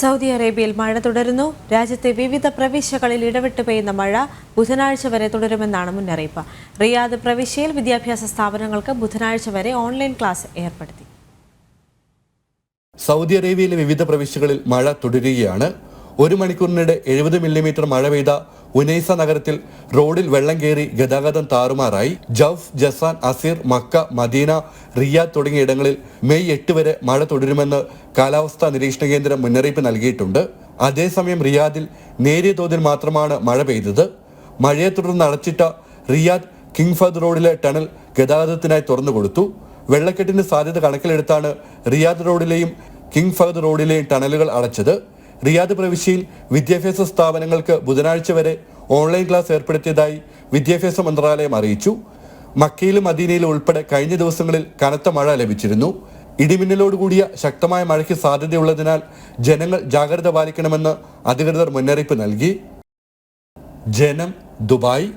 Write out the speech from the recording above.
Saudi അറേബ്യയിൽ മഴ തുടരുന്നു. രാജ്യത്തെ വിവിധ പ്രവിശ്യകളിൽ ഇടവിട്ട് പെയ്യുന്ന മഴ ബുധനാഴ്ച വരെ തുടരുമെന്നാണ് മുന്നറിയിപ്പ്. റിയാദ് പ്രവിശ്യയിൽ വിദ്യാഭ്യാസ സ്ഥാപനങ്ങൾക്ക് ബുധനാഴ്ച വരെ ഓൺലൈൻ ക്ലാസ് ഏർപ്പെടുത്തി. സൗദി അറേബ്യയിലെ വിവിധ പ്രവിശ്യകളിൽ മഴ തുടരുകയാണ്. ഒരു മണിക്കൂറിനിടെ എഴുപത് മില്ലിമീറ്റർ മഴ പെയ്ത ഉനൈസ നഗരത്തിൽ റോഡിൽ വെള്ളം കയറി ഗതാഗതം താറുമാറായി. Jouf Jazan Asir Makkah Medina Riyadh തുടങ്ങിയ ഇടങ്ങളിൽ മെയ് എട്ട് വരെ മഴ തുടരുമെന്ന് കാലാവസ്ഥാ നിരീക്ഷണ കേന്ദ്രം മുന്നറിയിപ്പ് നൽകിയിട്ടുണ്ട്. അതേസമയം റിയാദിൽ നേരിയ തോതിൽ മാത്രമാണ് മഴ പെയ്തത്. മഴയെ തുടർന്ന് അടച്ചിട്ട റിയാദ് കിങ് ഫഹദ് റോഡിലെ ടണൽ ഗതാഗതത്തിനായി തുറന്നുകൊടുത്തു വെള്ളക്കെട്ടിന്റെ സാധ്യത കണക്കിലെടുത്താണ് റിയാദ് റോഡിലെയും കിങ് ഫഹദ് റോഡിലെയും ടണലുകൾ അടച്ചത്. റിയാദ് പ്രവിശ്യയിൽ വിദ്യാഭ്യാസ സ്ഥാപനങ്ങൾക്ക് ബുധനാഴ്ച വരെ ഓൺലൈൻ ക്ലാസ് ഏർപ്പെടുത്തിയതായി വിദ്യാഭ്യാസ മന്ത്രാലയം അറിയിച്ചു. മക്കയിലും മദീനയിലും ഉൾപ്പെടെ കഴിഞ്ഞ ദിവസങ്ങളിൽ കനത്ത മഴ ലഭിച്ചിരുന്നു. ഇടിമിന്നലോടുകൂടിയ ശക്തമായ മഴയ്ക്ക് സാധ്യതയുള്ളതിനാൽ ജനങ്ങൾ ജാഗ്രത പാലിക്കണമെന്ന് അധികൃതർ മുന്നറിയിപ്പ് നൽകി. ജനം ദുബായ്.